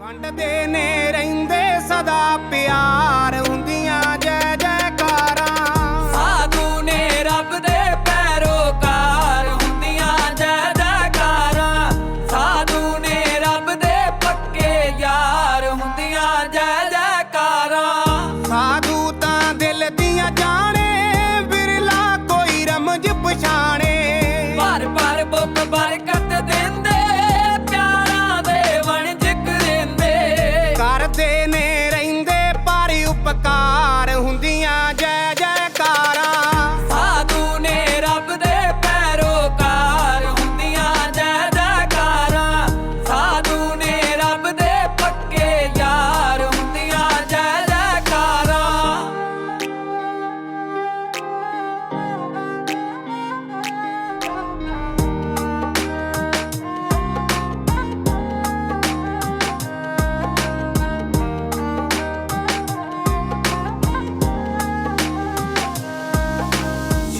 ਵੰਡਦੇ ਨੇ ਰਹਿੰਦੇ ਸਦਾ ਪਿਆਰ ਹੁੰਦੀਆਂ ਜੈ ਜੈਕਾਰਾਂ। ਸਾਧੂ ਨੇ ਰੱਬ ਦੇ ਪੈਰੋਕਾਰ ਹੁੰਦੀਆਂ ਜੈ ਜੈਕਾਰਾਂ। ਸਾਧੂ ਨੇ ਰੱਬ ਦੇ ਪੱਕੇ ਯਾਰ ਹੁੰਦੀਆਂ ਜੈ ਜੈਕਾਰਾਂ। ਸਾਧੂ ਤਾਂ ਦਿਲ ਦੀਆਂ ਜਾਣੇ ਬਿਰਲਾ ਕੋਈ ਰਮਜ ਪਛਾਣੇ। ਭਰ ਭਰ ਬੁੱਕ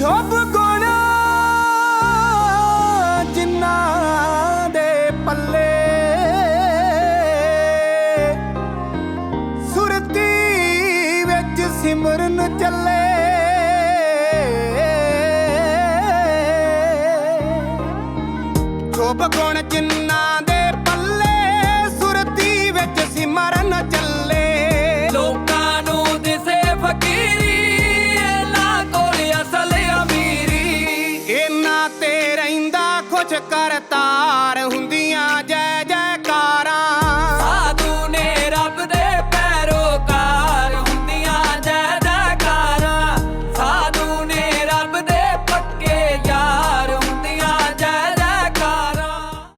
ਸ਼ੁਭ ਗੁਣ ਜਿਨ੍ਹਾਂ ਦੇ ਪੱਲੇ। ਸੁਰਤੀ ਵਿੱਚ ਸਿਮਰਨ ਚੱਲੇ। ਸ਼ੁਭ ਗੁਣ ਜਿਨ੍ਹਾਂ ਤੇ ਰਹਿੰਦਾ ਖੁਸ਼ ਕਰਤਾਰ ਹੁੰਦੀਆਂ